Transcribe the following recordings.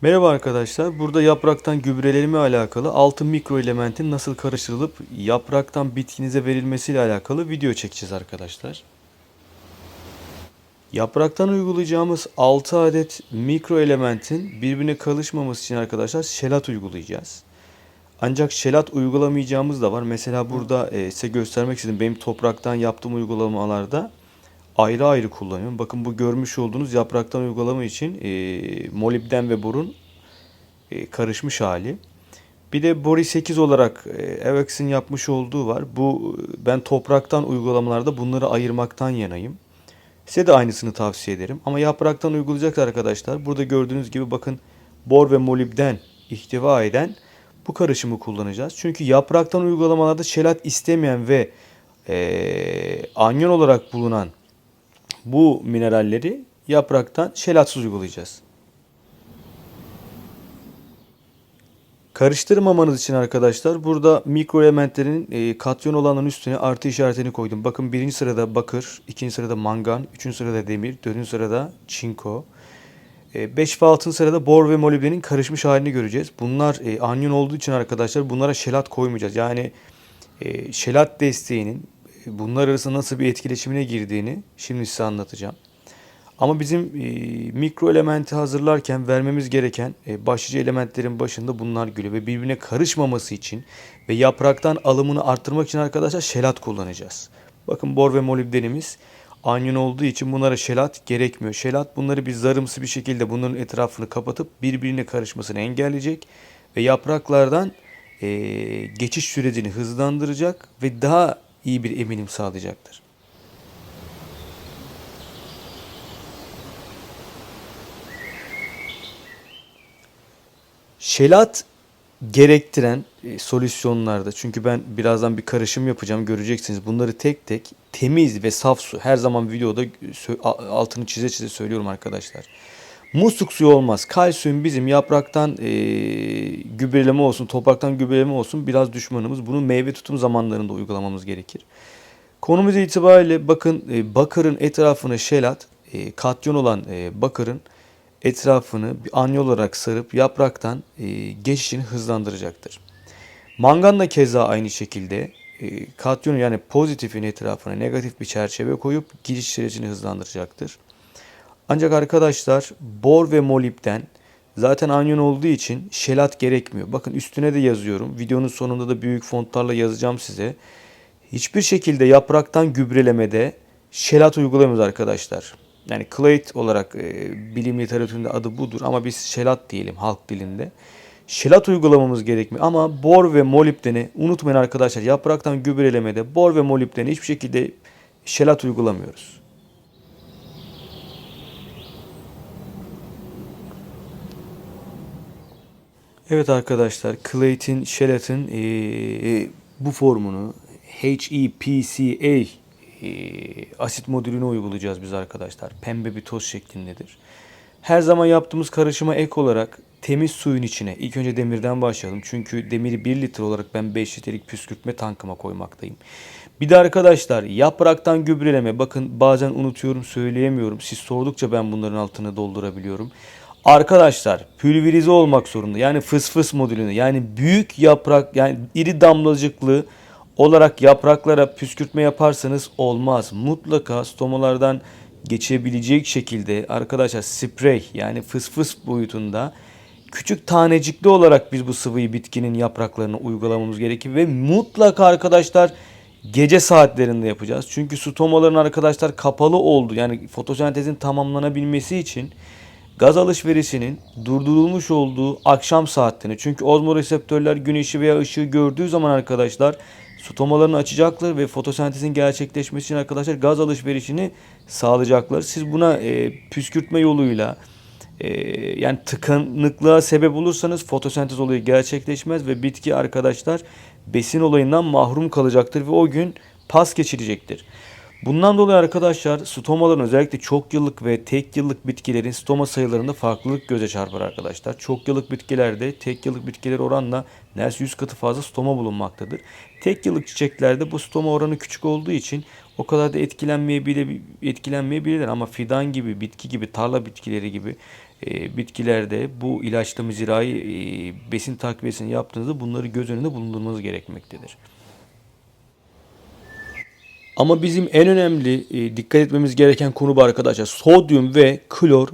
Merhaba arkadaşlar. Burada yapraktan gübreleme alakalı 6 mikro elementin nasıl karıştırılıp yapraktan bitkinize verilmesiyle alakalı video çekeceğiz arkadaşlar. Yapraktan uygulayacağımız 6 adet mikro elementin birbirine karışmaması için arkadaşlar şelat uygulayacağız. Ancak şelat uygulamayacağımız da var. Mesela burada e, size göstermek istedim. Benim topraktan yaptığım uygulamalarda ayrı ayrı kullanıyorum. Bakın bu görmüş olduğunuz yapraktan uygulama için e, molibden ve borun e, karışmış hali. Bir de Bori 8 olarak e, yapmış olduğu var. Bu ben topraktan uygulamalarda bunları ayırmaktan yanayım. Size de aynısını tavsiye ederim. Ama yapraktan uygulayacak arkadaşlar. Burada gördüğünüz gibi bakın bor ve molibden ihtiva eden bu karışımı kullanacağız. Çünkü yapraktan uygulamalarda şelat istemeyen ve e, anyon olarak bulunan bu mineralleri yapraktan şelatsız uygulayacağız. Karıştırmamanız için arkadaşlar burada mikro elementlerin e, katyon olanın üstüne artı işaretini koydum. Bakın birinci sırada bakır, ikinci sırada mangan, üçüncü sırada demir, dördüncü sırada çinko. 5 ve 6. sırada bor ve molibdenin karışmış halini göreceğiz. Bunlar e, anyon olduğu için arkadaşlar bunlara şelat koymayacağız. Yani e, şelat desteğinin e, bunlar arasında nasıl bir etkileşimine girdiğini şimdi size anlatacağım. Ama bizim e, mikro elementi hazırlarken vermemiz gereken e, başlıca elementlerin başında bunlar geliyor ve birbirine karışmaması için ve yapraktan alımını arttırmak için arkadaşlar şelat kullanacağız. Bakın bor ve molibdenimiz anyon olduğu için bunlara şelat gerekmiyor. Şelat bunları bir zarımsı bir şekilde bunların etrafını kapatıp birbirine karışmasını engelleyecek ve yapraklardan e, geçiş sürecini hızlandıracak ve daha iyi bir eminim sağlayacaktır. Şelat gerektiren e, solüsyonlarda çünkü ben birazdan bir karışım yapacağım göreceksiniz. Bunları tek tek temiz ve saf su her zaman videoda altını çize çize söylüyorum arkadaşlar. Musluk suyu olmaz. Kalsiyum bizim yapraktan e, gübreleme olsun, topraktan gübreleme olsun biraz düşmanımız. Bunu meyve tutum zamanlarında uygulamamız gerekir. Konumuz itibariyle bakın e, bakırın etrafını şelat, e, katyon olan e, bakırın etrafını anyo olarak sarıp yapraktan e, geçişini hızlandıracaktır. Mangan da keza aynı şekilde e, katyonu yani pozitifin etrafına negatif bir çerçeve koyup giriş sürecini hızlandıracaktır. Ancak arkadaşlar bor ve molibden zaten anyon olduğu için şelat gerekmiyor. Bakın üstüne de yazıyorum. Videonun sonunda da büyük fontlarla yazacağım size. Hiçbir şekilde yapraktan gübrelemede şelat uygulamıyoruz arkadaşlar. Yani clade olarak e, bilim literatüründe adı budur ama biz şelat diyelim halk dilinde. Şelat uygulamamız gerekmiyor ama bor ve molibdeni unutmayın arkadaşlar yapraktan gübrelemede bor ve molibdeni hiçbir şekilde şelat uygulamıyoruz. Evet arkadaşlar Clayton Shelat'ın eee, bu formunu HEPCA eee, asit modülüne uygulayacağız biz arkadaşlar. Pembe bir toz şeklindedir. Her zaman yaptığımız karışıma ek olarak temiz suyun içine ilk önce demirden başlayalım. Çünkü demiri 1 litre olarak ben 5 litrelik püskürtme tankıma koymaktayım. Bir de arkadaşlar yapraktan gübreleme bakın bazen unutuyorum söyleyemiyorum. Siz sordukça ben bunların altını doldurabiliyorum. Arkadaşlar pülverize olmak zorunda. Yani fıs fıs modülünde yani büyük yaprak yani iri damlacıklı olarak yapraklara püskürtme yaparsanız olmaz. Mutlaka stomalardan geçebilecek şekilde arkadaşlar sprey yani fıs fıs boyutunda küçük tanecikli olarak biz bu sıvıyı bitkinin yapraklarına uygulamamız gerekir ve mutlaka arkadaşlar gece saatlerinde yapacağız. Çünkü stomaların arkadaşlar kapalı oldu. Yani fotosentezin tamamlanabilmesi için gaz alışverişinin durdurulmuş olduğu akşam saatlerinde. Çünkü ozmoreseptörler güneşi veya ışığı gördüğü zaman arkadaşlar stomalarını açacaklar ve fotosentezin gerçekleşmesi için arkadaşlar gaz alışverişini sağlayacaklar. Siz buna e, püskürtme yoluyla e, yani tıkanıklığa sebep olursanız fotosentez olayı gerçekleşmez ve bitki arkadaşlar besin olayından mahrum kalacaktır ve o gün pas geçirecektir. Bundan dolayı arkadaşlar stomaların özellikle çok yıllık ve tek yıllık bitkilerin stoma sayılarında farklılık göze çarpar arkadaşlar. Çok yıllık bitkilerde tek yıllık bitkiler oranla neredeyse 100 katı fazla stoma bulunmaktadır. Tek yıllık çiçeklerde bu stoma oranı küçük olduğu için o kadar da etkilenmeyebilir, etkilenmeyebilirler ama fidan gibi, bitki gibi, tarla bitkileri gibi e, bitkilerde bu ilaçlama zirai e, besin takviyesini yaptığınızda bunları göz önünde bulundurmanız gerekmektedir. Ama bizim en önemli e, dikkat etmemiz gereken konu bu arkadaşlar. Sodyum ve klor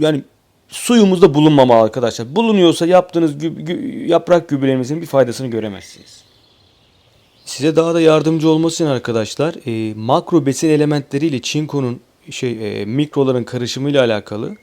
yani suyumuzda bulunmamalı arkadaşlar. Bulunuyorsa yaptığınız gü- gü- yaprak gübrelerimizin bir faydasını göremezsiniz. Size daha da yardımcı olması için arkadaşlar e, makro besin elementleriyle çinkonun şey e, mikroların karışımıyla alakalı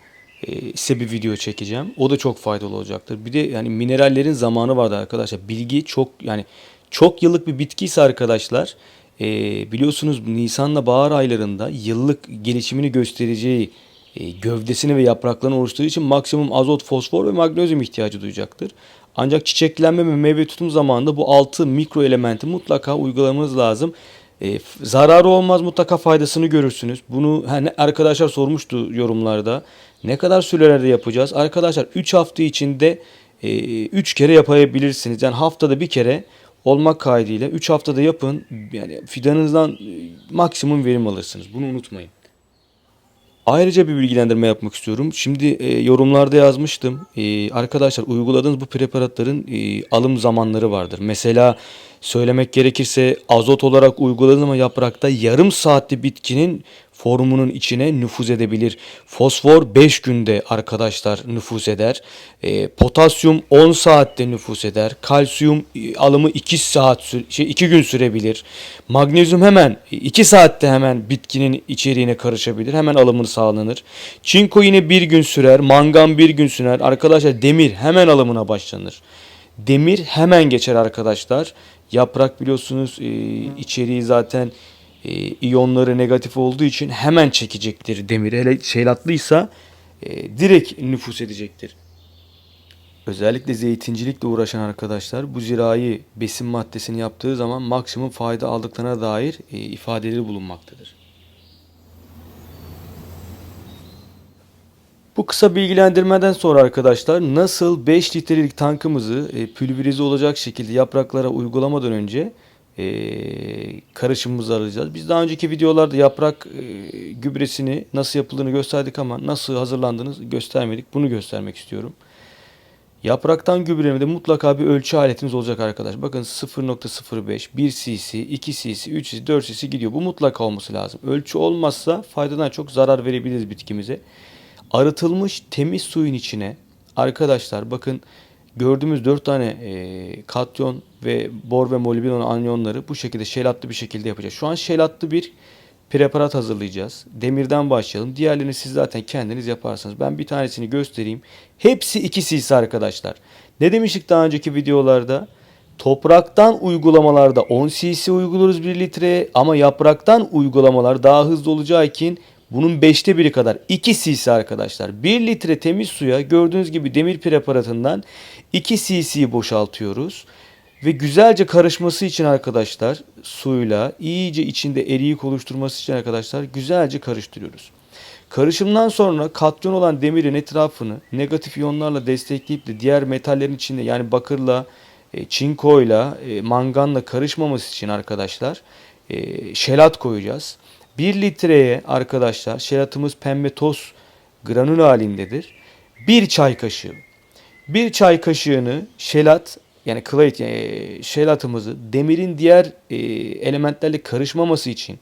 e, size bir video çekeceğim. O da çok faydalı olacaktır. Bir de yani minerallerin zamanı vardı arkadaşlar. Bilgi çok yani çok yıllık bir bitki ise arkadaşlar e, biliyorsunuz Nisan'la bahar aylarında yıllık gelişimini göstereceği e, gövdesini ve yapraklarını oluşturduğu için maksimum azot, fosfor ve magnezyum ihtiyacı duyacaktır. Ancak çiçeklenme ve meyve tutum zamanında bu 6 mikro elementi mutlaka uygulamanız lazım. E, zararı olmaz mutlaka faydasını görürsünüz. Bunu hani arkadaşlar sormuştu yorumlarda. Ne kadar sürelerde yapacağız? Arkadaşlar 3 hafta içinde 3 kere yapabilirsiniz. Yani haftada bir kere olmak kaydıyla 3 haftada yapın. Yani fidanınızdan e, maksimum verim alırsınız. Bunu unutmayın. Ayrıca bir bilgilendirme yapmak istiyorum. Şimdi e, yorumlarda yazmıştım. E, arkadaşlar uyguladığınız bu preparatların e, alım zamanları vardır. Mesela söylemek gerekirse azot olarak uyguladığınız ama yaprakta yarım saatte bitkinin formunun içine nüfuz edebilir. Fosfor 5 günde arkadaşlar nüfuz eder. E, potasyum 10 saatte nüfuz eder. Kalsiyum e, alımı 2 saat şey 2 gün sürebilir. Magnezyum hemen 2 saatte hemen bitkinin içeriğine karışabilir. Hemen alımını sağlanır. Çinko yine 1 gün sürer. Mangan 1 gün sürer. Arkadaşlar demir hemen alımına başlanır. Demir hemen geçer arkadaşlar. Yaprak biliyorsunuz e, içeriği zaten e, iyonları negatif olduğu için hemen çekecektir demiri. Hele şeylatlıysa e, direkt nüfus edecektir. Özellikle zeytincilikle uğraşan arkadaşlar bu zirai besin maddesini yaptığı zaman maksimum fayda aldıklarına dair e, ifadeleri bulunmaktadır. Bu kısa bilgilendirmeden sonra arkadaşlar nasıl 5 litrelik tankımızı e, pülverize olacak şekilde yapraklara uygulamadan önce e, karışımımızı alacağız. Biz daha önceki videolarda yaprak e, gübresini nasıl yapıldığını gösterdik ama nasıl hazırlandığını göstermedik. Bunu göstermek istiyorum. Yapraktan gübrelemede mutlaka bir ölçü aletiniz olacak arkadaş. Bakın 0.05, 1 cc, 2 cc, 3 cc, 4 cc gidiyor. Bu mutlaka olması lazım. Ölçü olmazsa faydadan çok zarar verebiliriz bitkimize. Arıtılmış temiz suyun içine arkadaşlar bakın gördüğümüz 4 tane e, katyon ve bor ve molibdenol anyonları bu şekilde şelatlı bir şekilde yapacağız. Şu an şelatlı bir preparat hazırlayacağız. Demirden başlayalım. Diğerlerini siz zaten kendiniz yaparsınız. Ben bir tanesini göstereyim. Hepsi 2 cc arkadaşlar. Ne demiştik daha önceki videolarda? Topraktan uygulamalarda 10 cc uyguluyoruz 1 litreye ama yapraktan uygulamalar daha hızlı olacağı için bunun 5'te biri kadar 2 cc arkadaşlar. 1 litre temiz suya gördüğünüz gibi demir preparatından 2 cc boşaltıyoruz. Ve güzelce karışması için arkadaşlar suyla iyice içinde eriyik oluşturması için arkadaşlar güzelce karıştırıyoruz. Karışımdan sonra katyon olan demirin etrafını negatif iyonlarla destekleyip de diğer metallerin içinde yani bakırla, e, çinkoyla, e, manganla karışmaması için arkadaşlar e, şelat koyacağız. 1 litreye arkadaşlar şelatımız pembe toz granül halindedir. 1 çay kaşığı. 1 çay kaşığını şelat yani klayt yani şelatımızı demirin diğer e, elementlerle karışmaması için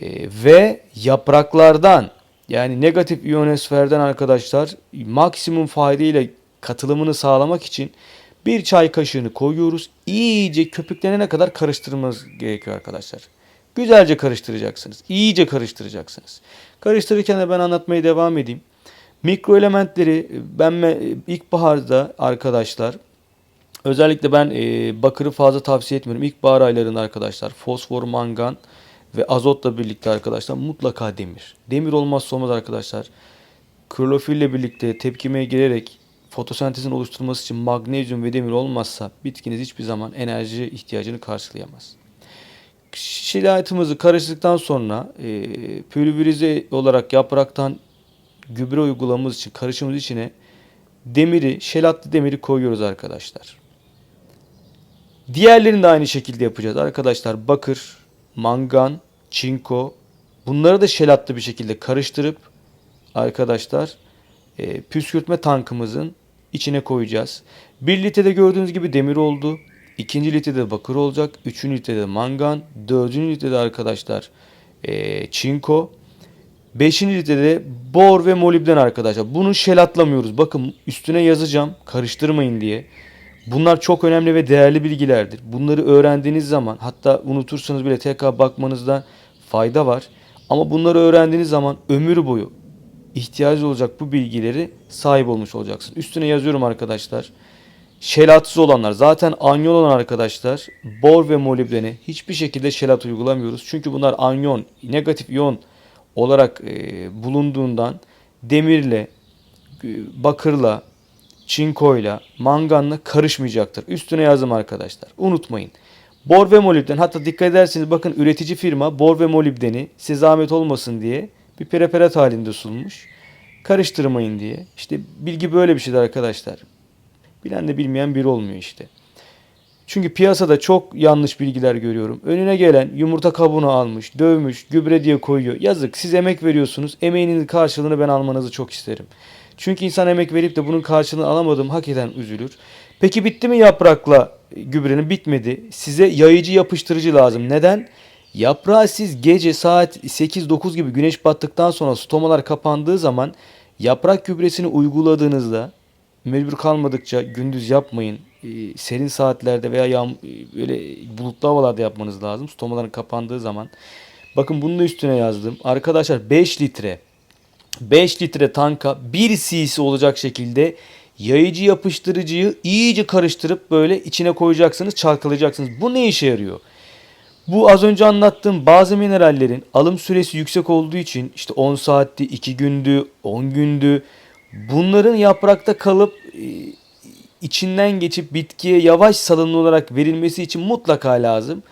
e, ve yapraklardan yani negatif iyonosferden arkadaşlar maksimum faydayla katılımını sağlamak için bir çay kaşığını koyuyoruz. İyice köpüklenene kadar karıştırmanız gerekiyor arkadaşlar. Güzelce karıştıracaksınız. İyice karıştıracaksınız. Karıştırırken de ben anlatmaya devam edeyim. Mikro elementleri ben me- ilkbaharda arkadaşlar özellikle ben e, bakırı fazla tavsiye etmiyorum. İlkbahar aylarında arkadaşlar fosfor, mangan ve azotla birlikte arkadaşlar mutlaka demir. Demir olmazsa olmaz arkadaşlar. Klorofille birlikte tepkimeye girerek fotosentezin oluşturması için magnezyum ve demir olmazsa bitkiniz hiçbir zaman enerji ihtiyacını karşılayamaz. Şilayetimizi karıştırdıktan sonra e, pülverize olarak yapraktan gübre uygulamamız için karışımımız içine demiri, şelatlı demiri koyuyoruz arkadaşlar. Diğerlerini de aynı şekilde yapacağız arkadaşlar. Bakır, mangan, çinko bunları da şelatlı bir şekilde karıştırıp arkadaşlar e, püskürtme tankımızın içine koyacağız. 1 litrede gördüğünüz gibi demir oldu. 2. litrede bakır olacak. 3. litrede mangan. 4. litrede arkadaşlar e, çinko. 5. litrede bor ve molibden arkadaşlar. Bunu şel atlamıyoruz. Bakın üstüne yazacağım karıştırmayın diye. Bunlar çok önemli ve değerli bilgilerdir. Bunları öğrendiğiniz zaman hatta unutursanız bile tekrar bakmanızda fayda var. Ama bunları öğrendiğiniz zaman ömür boyu ihtiyacı olacak bu bilgileri sahip olmuş olacaksın. Üstüne yazıyorum arkadaşlar. Şelatsız olanlar zaten anyon olan arkadaşlar bor ve molibdeni hiçbir şekilde şelat uygulamıyoruz. Çünkü bunlar anyon negatif iyon olarak e, bulunduğundan demirle, e, bakırla, çinkoyla, manganla karışmayacaktır. Üstüne yazdım arkadaşlar. Unutmayın. Bor ve molibden hatta dikkat ederseniz bakın üretici firma bor ve molibdeni size zahmet olmasın diye bir preparat halinde sunmuş. Karıştırmayın diye. İşte bilgi böyle bir şeydir arkadaşlar. Bilen de bilmeyen biri olmuyor işte. Çünkü piyasada çok yanlış bilgiler görüyorum. Önüne gelen yumurta kabuğunu almış, dövmüş, gübre diye koyuyor. Yazık siz emek veriyorsunuz. Emeğinin karşılığını ben almanızı çok isterim. Çünkü insan emek verip de bunun karşılığını alamadım hakikaten üzülür. Peki bitti mi yaprakla gübrenin? Bitmedi. Size yayıcı yapıştırıcı lazım. Neden? Yaprağı siz gece saat 8-9 gibi güneş battıktan sonra stomalar kapandığı zaman yaprak gübresini uyguladığınızda mecbur kalmadıkça gündüz yapmayın. Ee, serin saatlerde veya yağm böyle bulutlu havalarda yapmanız lazım. Stomaların kapandığı zaman. Bakın bunun da üstüne yazdım. Arkadaşlar 5 litre 5 litre tanka 1 cc olacak şekilde yayıcı yapıştırıcıyı iyice karıştırıp böyle içine koyacaksınız, çalkalayacaksınız. Bu ne işe yarıyor? Bu az önce anlattığım bazı minerallerin alım süresi yüksek olduğu için işte 10 saatti, 2 gündü, 10 gündü. Bunların yaprakta kalıp e, içinden geçip bitkiye yavaş salınımlı olarak verilmesi için mutlaka lazım.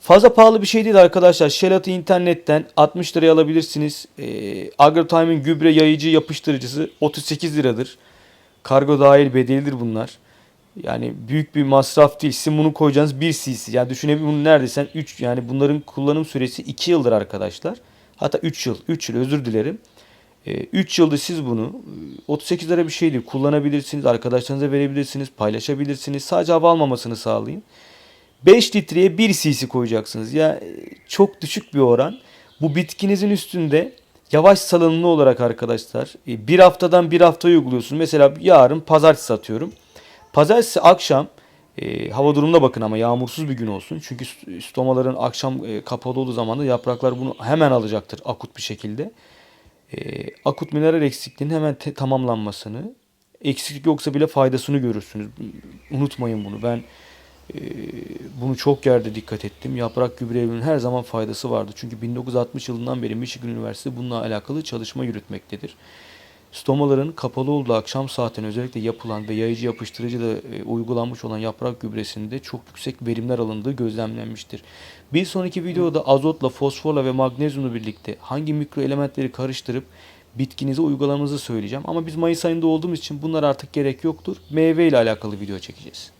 Fazla pahalı bir şey değil arkadaşlar. Şelat'ı internetten 60 liraya alabilirsiniz. E, Agrotime'in gübre yayıcı yapıştırıcısı 38 liradır. Kargo dahil bedelidir bunlar. Yani büyük bir masraf değil. Sizin bunu koyacağınız 1 cc. Yani düşünebilir bunu neredeyse 3 yani bunların kullanım süresi 2 yıldır arkadaşlar. Hatta 3 yıl. 3 yıl özür dilerim. 3 yılda siz bunu e, 38 lira bir şey değil. Kullanabilirsiniz. Arkadaşlarınıza verebilirsiniz. Paylaşabilirsiniz. Sadece hava almamasını sağlayın. 5 litreye 1 cc koyacaksınız. Ya e, çok düşük bir oran. Bu bitkinizin üstünde yavaş salınımlı olarak arkadaşlar e, bir haftadan bir hafta uyguluyorsunuz. Mesela yarın pazartesi satıyorum. Pazartesi akşam e, hava durumuna bakın ama yağmursuz bir gün olsun. Çünkü stomaların akşam e, kapalı olduğu zaman da yapraklar bunu hemen alacaktır akut bir şekilde. E, akut mineral eksikliğinin hemen te- tamamlanmasını, eksiklik yoksa bile faydasını görürsünüz. Unutmayın bunu. Ben e, bunu çok yerde dikkat ettim. Yaprak gübre her zaman faydası vardı. Çünkü 1960 yılından beri Michigan Üniversitesi bununla alakalı çalışma yürütmektedir. Stomaların kapalı olduğu akşam saatine özellikle yapılan ve yayıcı yapıştırıcı da e, uygulanmış olan yaprak gübresinde çok yüksek verimler alındığı gözlemlenmiştir. Bir sonraki videoda azotla, fosforla ve magnezyumla birlikte hangi mikro elementleri karıştırıp bitkinize uygulamanızı söyleyeceğim. Ama biz Mayıs ayında olduğumuz için bunlar artık gerek yoktur. Meyve ile alakalı video çekeceğiz.